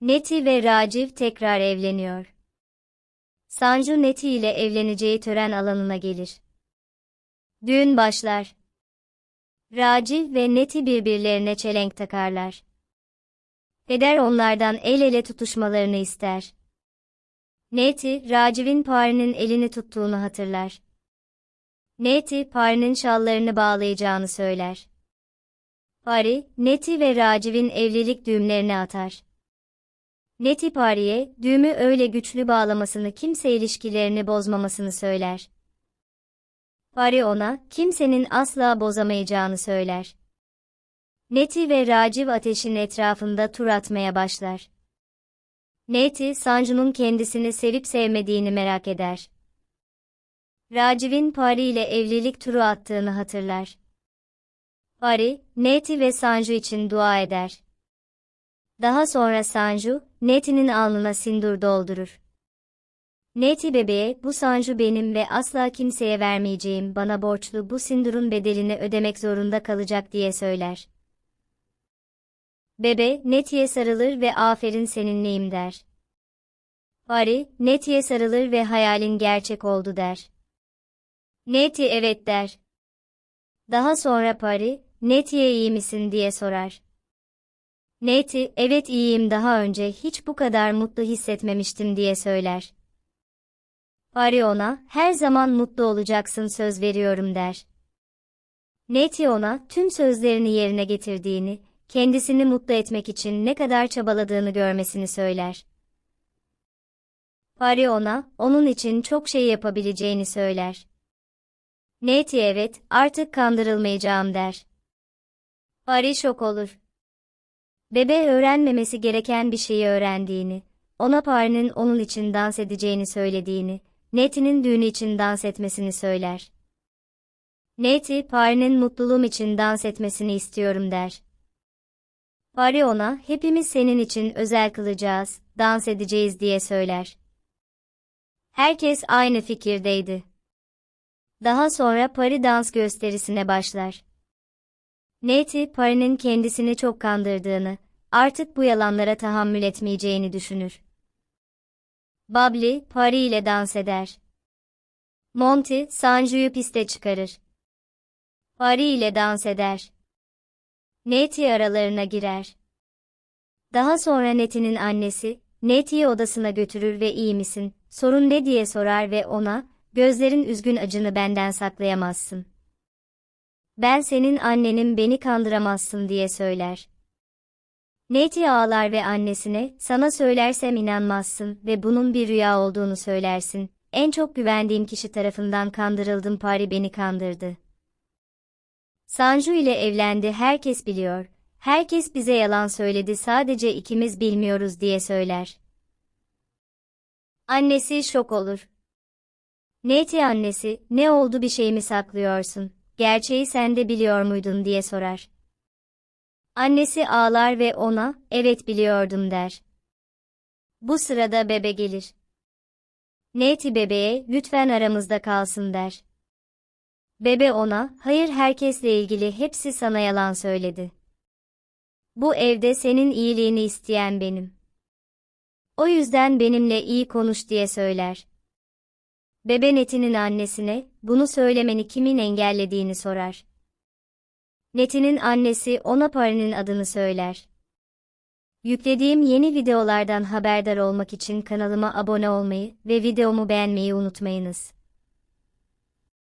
Neti ve Raciv tekrar evleniyor. Sanju Neti ile evleneceği tören alanına gelir. Düğün başlar. Raciv ve Neti birbirlerine çelenk takarlar. Peder onlardan el ele tutuşmalarını ister. Neti, Raciv'in Pari'nin elini tuttuğunu hatırlar. Neti, Pari'nin şallarını bağlayacağını söyler. Pari, Neti ve Raciv'in evlilik düğümlerini atar. Neti Pari'ye, düğümü öyle güçlü bağlamasını kimse ilişkilerini bozmamasını söyler. Pari ona, kimsenin asla bozamayacağını söyler. Neti ve Raciv ateşin etrafında tur atmaya başlar. Neti, Sanju'nun kendisini sevip sevmediğini merak eder. Raciv'in Pari ile evlilik turu attığını hatırlar. Pari, Neti ve Sanju için dua eder. Daha sonra Sanju, Neti'nin alnına sindur doldurur. Neti bebeğe, bu Sanju benim ve asla kimseye vermeyeceğim, bana borçlu bu sindurun bedelini ödemek zorunda kalacak diye söyler. Bebe, Neti'ye sarılır ve aferin seninleyim der. Pari, Neti'ye sarılır ve hayalin gerçek oldu der. Neti evet der. Daha sonra Pari, Neti'ye iyi misin diye sorar. Neti, evet iyiyim daha önce hiç bu kadar mutlu hissetmemiştim diye söyler. Pari ona, her zaman mutlu olacaksın söz veriyorum der. Neti ona, tüm sözlerini yerine getirdiğini, kendisini mutlu etmek için ne kadar çabaladığını görmesini söyler. Pari ona, onun için çok şey yapabileceğini söyler. Neti evet, artık kandırılmayacağım der. Pari şok olur. Bebe öğrenmemesi gereken bir şeyi öğrendiğini, ona Pari'nin onun için dans edeceğini söylediğini, Neti'nin düğünü için dans etmesini söyler. Neti, Pari'nin mutluluğum için dans etmesini istiyorum der. Pari ona, hepimiz senin için özel kılacağız, dans edeceğiz diye söyler. Herkes aynı fikirdeydi. Daha sonra Pari dans gösterisine başlar. Neti, Pari'nin kendisini çok kandırdığını, artık bu yalanlara tahammül etmeyeceğini düşünür. Babli, Pari ile dans eder. Monty, Sanju'yu piste çıkarır. Pari ile dans eder. Neti aralarına girer. Daha sonra Neti'nin annesi, Neti'yi odasına götürür ve iyi misin, sorun ne diye sorar ve ona, gözlerin üzgün acını benden saklayamazsın. Ben senin annenim beni kandıramazsın diye söyler. Neti ağlar ve annesine, sana söylersem inanmazsın ve bunun bir rüya olduğunu söylersin. En çok güvendiğim kişi tarafından kandırıldım Pari beni kandırdı. Sanju ile evlendi herkes biliyor. Herkes bize yalan söyledi sadece ikimiz bilmiyoruz diye söyler. Annesi şok olur. Neti annesi, ne oldu bir şey mi saklıyorsun? Gerçeği sen de biliyor muydun diye sorar. Annesi ağlar ve ona, evet biliyordum der. Bu sırada bebe gelir. Neti bebeğe, lütfen aramızda kalsın der. Bebe ona, hayır herkesle ilgili hepsi sana yalan söyledi. Bu evde senin iyiliğini isteyen benim. O yüzden benimle iyi konuş diye söyler. Bebe Neti'nin annesine, bunu söylemeni kimin engellediğini sorar. Neti'nin annesi ona Pari'nin adını söyler. Yüklediğim yeni videolardan haberdar olmak için kanalıma abone olmayı ve videomu beğenmeyi unutmayınız.